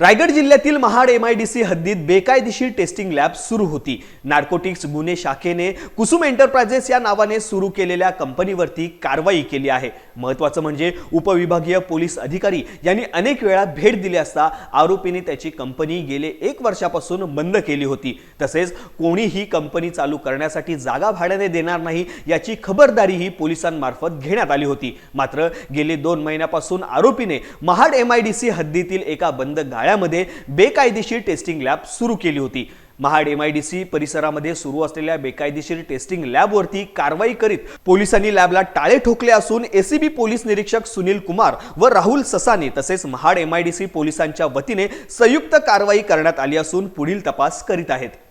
रायगड जिल्ह्यातील Mahad M IDC हद्दीत बेकायदेशीर टेस्टिंग लॅब सुरू होती. नार्कोटिक्स गुन्हे शाखेने कुसुम एंटरप्राइजेस या नावाने सुरू केलेल्या कंपनीवरती कारवाई केली आहे. महत्त्वाचं म्हणजे उपविभागीय पोलीस अधिकारी यांनी अनेक वेळा भेट दिली असता आरोपीने त्याची कंपनी गेले एक वर्षापासून बंद केली होती. तसेच कोणीही कंपनी चालू करण्यासाठी जागा भाड्याने देणार नाही याची खबरदारीही पोलिसांमार्फत घेण्यात आली होती. मात्र गेले दोन महिन्यापासून आरोपीने महाड एम आयडीसी हद्दीतील एका बंद गाळ्यामध्ये बेकायदेशीर टेस्टिंग लॅब सुरू केली होती महाड एमआयडीसी परिसरामध्ये सुरू असलेल्या बेकायदेशीर टेस्टिंग लॅबवरती कारवाई करीत पोलिसांनी लॅबला टाळे ठोकले असून एसीबी पोलीस निरीक्षक सुनील कुमार व राहुल ससाने तसेच महाड एमआयडीसी पोलिसांच्या वतीने संयुक्त कारवाई करण्यात आली असून पुढील तपास करीत आहेत